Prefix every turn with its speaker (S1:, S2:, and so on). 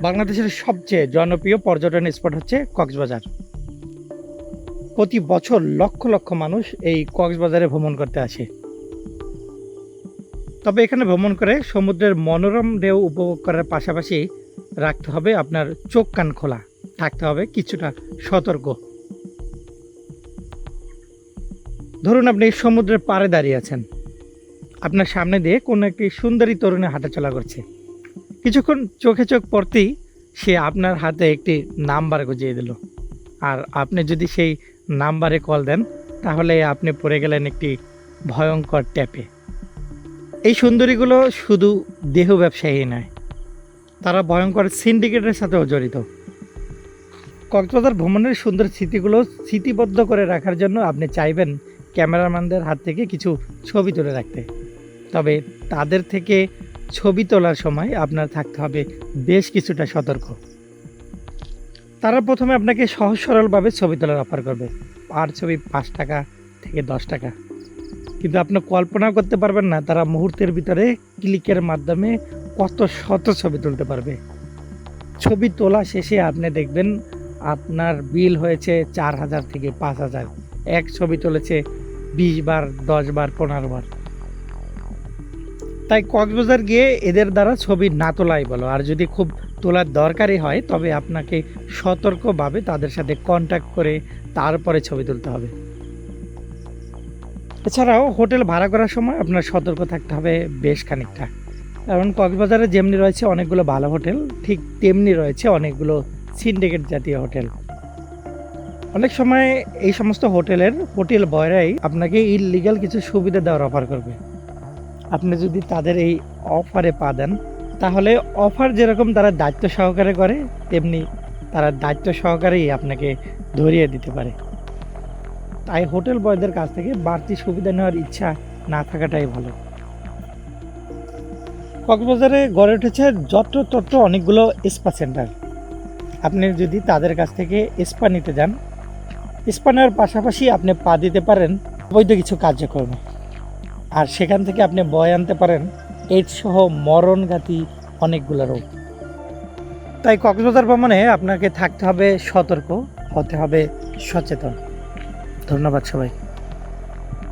S1: বাংলাদেশের সবচেয়ে জনপ্রিয় পর্যটন স্পট হচ্ছে কক্সবাজার। প্রতি বছর লক্ষ লক্ষ মানুষ এই কক্সবাজারে ভ্রমণ করতে আসে। তবে এখানে ভ্রমণ করে সমুদ্রের মনোরম ঢেউ উপভোগ করার পাশাপাশি রাখতে হবে আপনার চোখ কান খোলা, থাকতে হবে কিছুটা সতর্ক। ধরুন আপনি সমুদ্রের পাড়ে দাঁড়িয়ে আছেন। আপনার সামনে দিয়ে কোনো একটি সুন্দরী তরুণী হাঁটাচলা করছে। কিছুক্ষণ চোখে চোখ পড়তেই সে আপনার হাতে একটি নাম্বার গুজিয়ে দিল। আর আপনি যদি সেই নাম্বারে কল দেন, তাহলে আপনি পড়ে গেলেন একটি ভয়ঙ্কর ট্যাপে। এই সুন্দরীগুলো শুধু দেহ ব্যবসায়ী নয়, তারা ভয়ঙ্কর সিন্ডিকেটের সাথেও জড়িত। কক্সবাজার ভ্রমণের সুন্দর স্মৃতিগুলো স্মৃতিবদ্ধ করে রাখার জন্য আপনি চাইবেন ক্যামেরাম্যানদের হাত থেকে কিছু ছবি তুলে রাখতে। তবে তাদের থেকে ছবি তোলার সময় আপনার থাকতে হবে বেশ কিছুটা সতর্ক। তারা প্রথমে আপনাকে সহজ সরলভাবে ছবি তোলার অফার করবে। পার ছবি পাঁচ টাকা থেকে দশ টাকা। কিন্তু আপনি কল্পনা করতে পারবেন না, তারা মুহূর্তের ভিতরে ক্লিকের মাধ্যমে কত শত ছবি তুলতে পারবে। ছবি তোলা শেষে আপনি দেখবেন আপনার বিল হয়েছে চার হাজার থেকে পাঁচ হাজার। এক ছবি তুলেছে বিশ বার, দশ বার, পনেরো বার। তাই কক্সবাজার গিয়ে এদের দ্বারা ছবি না তোলাই বলো। আর যদি খুব তোলার দরকারই হয়, তবে আপনাকে সতর্কভাবে তাদের সাথে কন্ট্যাক্ট করে তারপরে ছবি তুলতে হবে। এছাড়াও হোটেল ভাড়া করার সময় আপনার সতর্ক থাকতে হবে বেশ খানিকটা। কারণ কক্সবাজারে যেমনি রয়েছে অনেকগুলো ভালো হোটেল, ঠিক তেমনি রয়েছে অনেকগুলো সিন্ডিকেট জাতীয় হোটেল। অনেক সময় এই সমস্ত হোটেলের হোটেল বয়রাই আপনাকে ইললিগাল কিছু সুবিধা দেওয়ার অফার করবে। আপনি যদি তাদের এই অফারে পা দেন, তাহলে অফার যেরকম তারা দায়িত্ব সহকারে করে, তেমনি তারা দায়িত্ব সহকারেই আপনাকে ধরিয়ে দিতে পারে। তাই হোটেল বয়দের কাছ থেকে বাড়তি সুবিধা নেওয়ার ইচ্ছা না থাকাটাই ভালো। কক্সবাজারে গড়ে উঠেছে যত্র তত্র অনেকগুলো স্পা সেন্টার। আপনি যদি তাদের কাছ থেকে স্পা নিতে যান, স্পা নেওয়ার পাশাপাশি আপনি পা দিতে পারেন অবৈধ কিছু কার্যক্রমে। আর সেখান থেকে আপনি বয় আনতে পারেন এইডস সহ মরণঘাতী অনেকগুলো রোগ। তাই কক্সবাজার ভ্রমণে আপনাকে থাকতে হবে সতর্ক, হতে হবে সচেতন। ধন্যবাদ সবাই